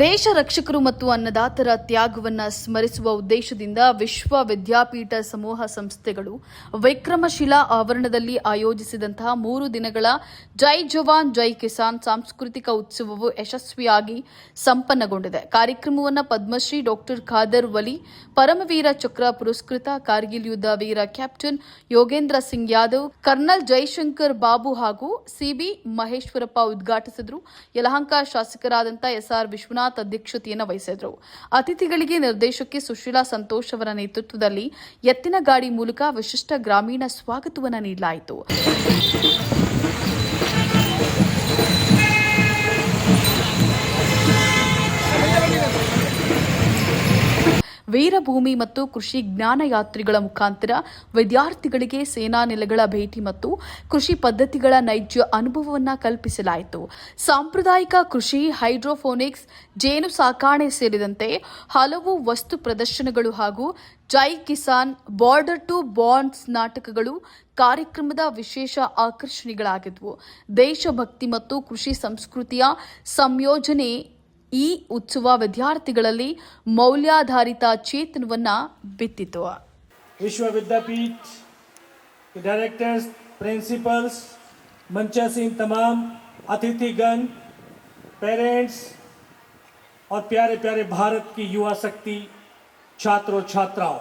ದೇಶ ರಕ್ಷಕರು ಮತ್ತು ಅನ್ನದಾತರ ತ್ಯಾಗವನ್ನು ಸ್ಮರಿಸುವ ಉದ್ದೇಶದಿಂದ ವಿಶ್ವ ವಿದ್ಯಾಪೀಠ ಸಮೂಹ ಸಂಸ್ಥೆಗಳು ವಿಕ್ರಮಶಿಲಾ ಆವರಣದಲ್ಲಿ ಆಯೋಜಿಸಿದಂತಹ ಮೂರು ದಿನಗಳ ಜೈ ಜವಾನ್, ಜೈ ಕಿಸಾನ್ ಸಾಂಸ್ಕೃತಿಕ ಉತ್ಸವವು ಯಶಸ್ವಿಯಾಗಿ ಸಂಪನ್ನಗೊಂಡಿದೆ. ಕಾರ್ಯಕ್ರಮವನ್ನು ಪದ್ಮಶ್ರೀ ಡಾಕ್ಟರ್ ಖಾದರ್ ವಲಿ, ಪರಮವೀರ ಚಕ್ರ ಪುರಸ್ಕೃತ ಕಾರ್ಗಿಲ್ ಯುದ್ಧ ವೀರ ಕ್ಯಾಪ್ಟನ್ ಯೋಗೇಂದ್ರ ಸಿಂಗ್ ಯಾದವ್, ಕರ್ನಲ್ ಜೈಶಂಕರ್ ಬಾಬು ಹಾಗೂ ಸಿಬಿ ಮಹೇಶ್ವರಪ್ಪ ಉದ್ಘಾಟಿಸಿದರು. ಯಲಹಂಕ ಶಾಸಕರಾದಂತಹ ಎಸ್ಆರ್ ವಿಶ್ವನಾಥ್ ಅಧ್ಯಕ್ಷತೆಯನ್ನು ವಹಿಸಿದರು. ಅತಿಥಿಗಳಿಗೆ ನಿರ್ದೇಶಕಿ ಸುಶೀಲಾ ಸಂತೋಷ್ ಅವರ ನೇತೃತ್ವದಲ್ಲಿ ಎತ್ತಿನ ಗಾಡಿ ಮೂಲಕ ವಿಶಿಷ್ಟ ಗ್ರಾಮೀಣ ಸ್ವಾಗತವನ್ನು ನೀಡಲಾಯಿತು. ವೀರಭೂಮಿ ಮತ್ತು ಕೃಷಿ ಜ್ಞಾನ ಯಾತ್ರಿಗಳ ಮುಖಾಂತರ ವಿದ್ಯಾರ್ಥಿಗಳಿಗೆ ಸೇನಾ ನೆಲೆಗಳ ಭೇಟಿ ಮತ್ತು ಕೃಷಿ ಪದ್ಧತಿಗಳ ನೈಜ ಅನುಭವವನ್ನು ಕಲ್ಪಿಸಲಾಯಿತು. ಸಾಂಪ್ರದಾಯಿಕ ಕೃಷಿ, ಹೈಡ್ರೋಫೋನಿಕ್ಸ್, ಜೇನು ಸಾಕಾಣೆ ಸೇರಿದಂತೆ ಹಲವು ವಸ್ತು ಪ್ರದರ್ಶನಗಳು ಹಾಗೂ Jai Kisan border to bonds ನಾಟಕಗಳು ಕಾರ್ಯಕ್ರಮದ ವಿಶೇಷ ಆಕರ್ಷಣೆಗಳಾಗಿದ್ವು. ದೇಶಭಕ್ತಿ ಮತ್ತು ಕೃಷಿ ಸಂಸ್ಕೃತಿಯ ಸಂಯೋಜನೆ ಈ ಉತ್ಸವ ವಿದ್ಯಾರ್ಥಿಗಳಲ್ಲಿ ಮೌಲ್ಯಾಧಾರಿತ ಚೇತನವನ್ನ ಬಿತ್ತಿತು विश्व विद्यापीठ के डायरेक्टर्स प्रिंसिपल्स मंचासीन तमाम अतिथिगण पेरेंट्स और प्यारे प्यारे भारत की युवा शक्ति छात्रों छात्राओं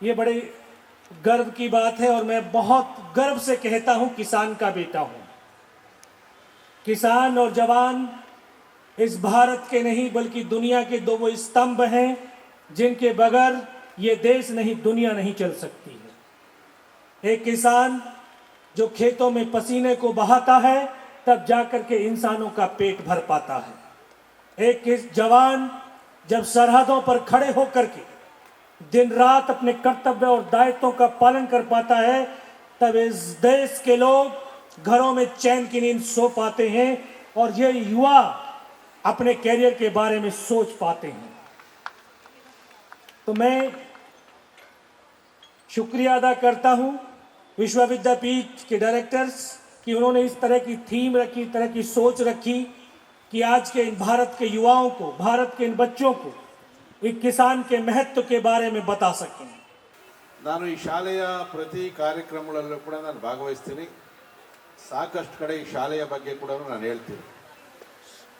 ये बड़े गर्व की बात है और मैं बहुत गर्व से कहता हूँ किसान का बेटा हूँ किसान और जवान इस भारत के नहीं, बल्कि दुनिया के दो वो स्तंभ हैं, जिनके बगैर ये देश नहीं, दुनिया नहीं चल सकती है। एक किसान जो खेतों में पसीने को बहाता है, तब जाकर के इंसानों का पेट भर पाता है। एक जवान जब सरहदों पर खड़े होकर के दिन रात अपने कर्तव्य और दायित्वों का पालन कर पाता है, तब इस देश के लोग घरों में चैन की नींद सो पाते हैं, और ये युवा अपने कैरियर के बारे में सोच पाते हैं तो मैं शुक्रिया अदा करता हूं विश्व विद्यापीठ के डायरेक्टर्स कि उन्होंने इस तरह की थीम रखी इस तरह की सोच रखी कि आज के इन भारत के युवाओं को भारत के इन बच्चों को एक किसान के महत्व के बारे में बता सकें ನಾನು ಈ ಶಾಲೆಯ ಪ್ರತಿ ಕಾರ್ಯಕ್ರಮಗಳಲ್ಲೂ ಕೂಡ ನಾನು ಭಾಗವಹಿಸ್ತೀನಿ ಸಾಕಷ್ಟು ಕಡೆ ಈ ಶಾಲೆಯ ಬಗ್ಗೆ ಕೂಡ ನಾನು ಹೇಳ್ತೀನಿ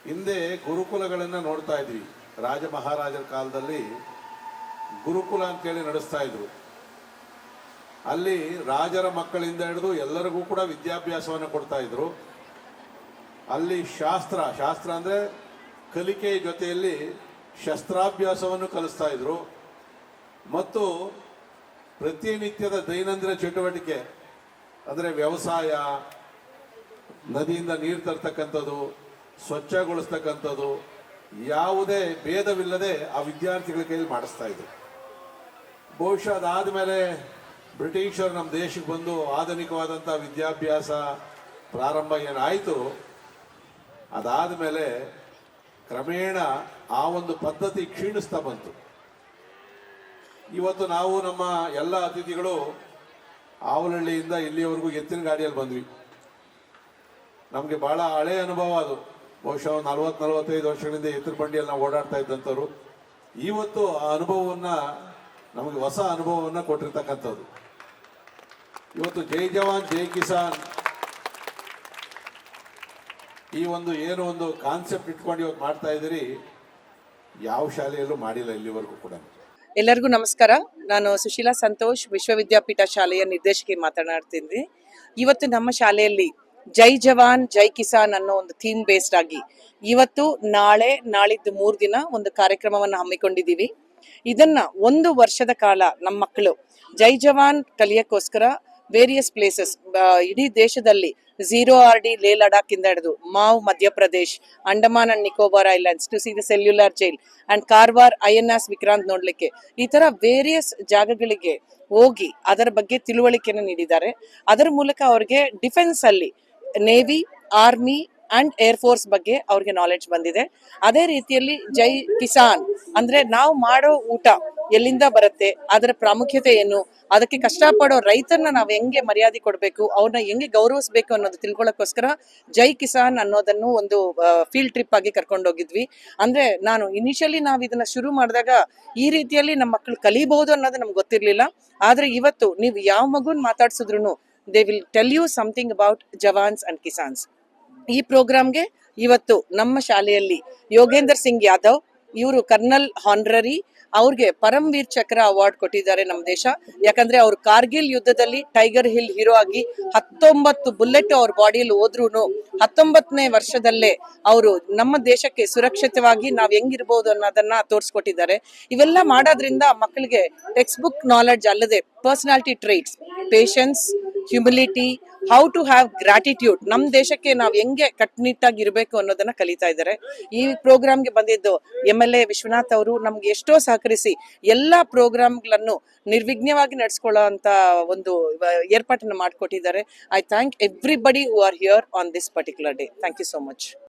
ಹಿಂದೆ ಗುರುಕುಲಗಳನ್ನು ನೋಡ್ತಾ ಇದ್ವಿ. ರಾಜ ಮಹಾರಾಜರ ಕಾಲದಲ್ಲಿ ಗುರುಕುಲ ಅಂತೇಳಿ ನಡೆಸ್ತಾ ಇದ್ರು. ಅಲ್ಲಿ ರಾಜರ ಮಕ್ಕಳಿಂದ ಹಿಡಿದು ಎಲ್ಲರಿಗೂ ಕೂಡ ವಿದ್ಯಾಭ್ಯಾಸವನ್ನು ಕೊಡ್ತಾ ಇದ್ರು. ಅಲ್ಲಿ ಶಾಸ್ತ್ರ ಶಾಸ್ತ್ರ ಅಂದರೆ ಕಲಿಕೆಯ ಜೊತೆಯಲ್ಲಿ ಶಸ್ತ್ರಾಭ್ಯಾಸವನ್ನು ಕಲಿಸ್ತಾ ಇದ್ರು. ಮತ್ತು ಪ್ರತಿನಿತ್ಯದ ದೈನಂದಿನ ಚಟುವಟಿಕೆ ಅಂದರೆ ವ್ಯವಸಾಯ, ನದಿಯಿಂದ ನೀರು ತರ್ತಕ್ಕಂಥದ್ದು ಸ್ವಚ್ಛಗೊಳಿಸ್ತಕ್ಕಂಥದ್ದು ಯಾವುದೇ ಭೇದವಿಲ್ಲದೆ ಆ ವಿದ್ಯಾರ್ಥಿಗಳ ಕೈಯಲ್ಲಿ ಮಾಡಿಸ್ತಾ ಇದ್ರು. ಬಹುಶಃ ಅದಾದ ಮೇಲೆ ಬ್ರಿಟಿಷರು ನಮ್ಮ ದೇಶಕ್ಕೆ ಬಂದು ಆಧುನಿಕವಾದಂಥ ವಿದ್ಯಾಭ್ಯಾಸ ಪ್ರಾರಂಭ ಏನಾಯಿತು? ಅದಾದ ಮೇಲೆ ಕ್ರಮೇಣ ಆ ಒಂದು ಪದ್ಧತಿ ಕ್ಷೀಣಿಸ್ತಾ ಬಂತು. ಇವತ್ತು ನಾವು ನಮ್ಮ ಎಲ್ಲ ಅತಿಥಿಗಳು ಆವಲಹಳ್ಳಿಯಿಂದ ಇಲ್ಲಿಯವರೆಗೂ ಎತ್ತಿನ ಗಾಡಿಯಲ್ಲಿ ಬಂದ್ವಿ. ನಮಗೆ ಭಾಳ ಹಳೆಯ ಅನುಭವ ಅದು. ಬಹುಶಃ ನಲ್ವತ್ತು, ನಲವತ್ತೈದು ವರ್ಷಗಳಿಂದ ಎತ್ತರ ಬಂಡಿಯಲ್ಲಿ ನಾವು ಓಡಾಡ್ತಾ ಇದ್ದಂಥವ್ರು ಇವತ್ತು ಆ ಅನುಭವವನ್ನು ನಮಗೆ ಹೊಸ ಅನುಭವವನ್ನು ಕೊಟ್ಟಿರ್ತಕ್ಕಂಥದ್ದು ಇವತ್ತು ಜೈ ಜವಾನ್, ಜೈ ಕಿಸಾನ್. ಈ ಒಂದು ಏನು ಒಂದು ಕಾನ್ಸೆಪ್ಟ್ ಇಟ್ಕೊಂಡು ಇವತ್ತು ಮಾಡ್ತಾ ಇದ್ದೀರಿ, ಯಾವ ಶಾಲೆಯಲ್ಲೂ ಮಾಡಿಲ್ಲ ಇಲ್ಲಿವರೆಗೂ ಕೂಡ. ಎಲ್ಲರಿಗೂ ನಮಸ್ಕಾರ. ನಾನು ಸುಶೀಲಾ ಸಂತೋಷ್, ವಿಶ್ವವಿದ್ಯಾಪೀಠ ಶಾಲೆಯ ನಿರ್ದೇಶಕಿ ಮಾತನಾಡ್ತೀನಿ ಇವತ್ತು ನಮ್ಮ ಶಾಲೆಯಲ್ಲಿ ಜೈ ಜವಾನ್, ಜೈ ಕಿಸಾನ್ ಅನ್ನೋ ಒಂದು ಥೀಮ್ ಬೇಸ್ಡ್ ಆಗಿ ಇವತ್ತು, ನಾಳೆ, ನಾಳಿದ್ದು ಮೂರು ದಿನ ಒಂದು ಕಾರ್ಯಕ್ರಮವನ್ನು ಹಮ್ಮಿಕೊಂಡಿದ್ದೀವಿ. ಇದನ್ನ ಒಂದು ವರ್ಷದ ಕಾಲ ನಮ್ಮ ಮಕ್ಕಳು ಜೈ ಜವಾನ್ ಕಲಿಯಕ್ಕೋಸ್ಕರ ವೇರಿಯಸ್ ಪ್ಲೇಸಸ್ ಇಡೀ ದೇಶದಲ್ಲಿ ಝೀರೋ ಆರ್ ಡಿ ಲೇ ಲಡಾಖ್ ಇಂದ ಹಿಡಿದು Mhow Madhya Pradesh, Andaman and Nicobar islands to see the cellular jail and Karwar I N S Vikrant ನೋಡ್ಲಿಕ್ಕೆ ಈ ತರ ವೇರಿಯಸ್ ಜಾಗಗಳಿಗೆ ಹೋಗಿ ಅದರ ಬಗ್ಗೆ ತಿಳುವಳಿಕೆಯನ್ನು ನೀಡಿದ್ದಾರೆ. ಅದರ ಮೂಲಕ ಅವ್ರಿಗೆ ಡಿಫೆನ್ಸ್ ಅಲ್ಲಿ navy army and air force ಬಗ್ಗೆ ಅವ್ರಿಗೆ ನಾಲೆಡ್ಜ್ ಬಂದಿದೆ. ಅದೇ ರೀತಿಯಲ್ಲಿ ಜೈ ಕಿಸಾನ್ ಅಂದ್ರೆ ನಾವು ಮಾಡೋ ಊಟ ಎಲ್ಲಿಂದ ಬರುತ್ತೆ, ಅದರ ಪ್ರಾಮುಖ್ಯತೆ ಏನು, ಅದಕ್ಕೆ ಕಷ್ಟಪಡೋ ರೈತರನ್ನ ನಾವು ಹೆಂಗೆ ಮರ್ಯಾದೆ ಕೊಡಬೇಕು, ಅವ್ರನ್ನ ಹೆಂಗೆ ಗೌರವಿಸಬೇಕು ಅನ್ನೋದು ತಿಳ್ಕೊಳ್ಳೋಕ್ಕೋಸ್ಕರ ಜೈ ಕಿಸಾನ್ ಅನ್ನೋದನ್ನು ಒಂದು ಫೀಲ್ಡ್ ಟ್ರಿಪ್ ಆಗಿ ಕರ್ಕೊಂಡು ಹೋಗಿದ್ವಿ ಅಂದ್ರೆ ನಾನು ಇನಿಷಿಯಲಿ ನಾವು ಇದನ್ನ ಶುರು ಮಾಡಿದಾಗ ಈ ರೀತಿಯಲ್ಲಿ ನಮ್ಮ ಮಕ್ಕಳು ಕಲಿಬಹುದು ಅನ್ನೋದು ನಮ್ಗೆ ಗೊತ್ತಿರ್ಲಿಲ್ಲ. ಆದ್ರೆ ಇವತ್ತು ನೀವು ಯಾವ ಮಗುನ್ ಮಾತಾಡ್ಸಿದ್ರು they will tell you something about jawans and kisans ಈ ಪ್ರೋಗ್ರಾಮ್ಗೆ ಇವತ್ತು ನಮ್ಮ ಶಾಲೆಯಲ್ಲಿ ಯೋಗೇಂದ್ರ ಸಿಂಗ್ ಯಾದವ್, ಇವರು ಕರ್ನಲ್ ಹಾನ್ರರಿ, ಅವ್ರಿಗೆ ಪರಮವೀರ್ ಚಕ್ರ ಅವಾರ್ಡ್ ಕೊಟ್ಟಿದ್ದಾರೆ ನಮ್ಮ ದೇಶ. ಯಾಕಂದ್ರೆ ಅವ್ರು ಕಾರ್ಗಿಲ್ ಯುದ್ಧದಲ್ಲಿ ಟೈಗರ್ ಹಿಲ್ ಹೀರೋ ಆಗಿ ಹತ್ತೊಂಬತ್ತು ಬುಲೆಟ್ ಅವ್ರ ಬಾಡಿಯಲ್ಲಿ ಹೋದ್ರೂ ಹತ್ತೊಂಬತ್ತನೇ ವರ್ಷದಲ್ಲೇ ಅವರು ನಮ್ಮ ದೇಶಕ್ಕೆ ಸುರಕ್ಷಿತವಾಗಿ ನಾವ್ ಹೆಂಗಿರ್ಬೋದು ಅನ್ನೋದನ್ನ ತೋರಿಸ್ಕೊಟ್ಟಿದ್ದಾರೆ. ಇವೆಲ್ಲ ಮಾಡೋದ್ರಿಂದ ಮಕ್ಕಳಿಗೆ ಟೆಕ್ಸ್ಟ್ ಬುಕ್ ನಾಲೆಡ್ಜ್ ಅಲ್ಲದೆ personality traits patience humility how to have gratitude ನಮ್ಮ ದೇಶಕ್ಕೆ ನಾವು ಹೆಂಗೆ ಕಟ್ಟುನಿಟ್ಟಾಗಿ ಇರಬೇಕು ಅನ್ನೋದನ್ನ ಕಲಿತಾ ಇದ್ದಾರೆ. ಈ ಪ್ರೋಗ್ರಾಮ್ಗೆ ಬಂದಿದ್ದು ಎಂ ಎಲ್ ಎ ವಿಶ್ವನಾಥ್ ಅವರು. ನಮ್ಗೆ ಎಷ್ಟೋ ಸಹಕರಿಸಿ ಎಲ್ಲ ಪ್ರೋಗ್ರಾಮ್ಗಳನ್ನು ನಿರ್ವಿಘ್ನವಾಗಿ ನಡೆಸ್ಕೊಳ್ಳೋ ಅಂತ ಒಂದು ಏರ್ಪಾಟನ್ನು ಮಾಡಿಕೊಟ್ಟಿದ್ದಾರೆ. I thank everybody who are here on this particular day thank you so much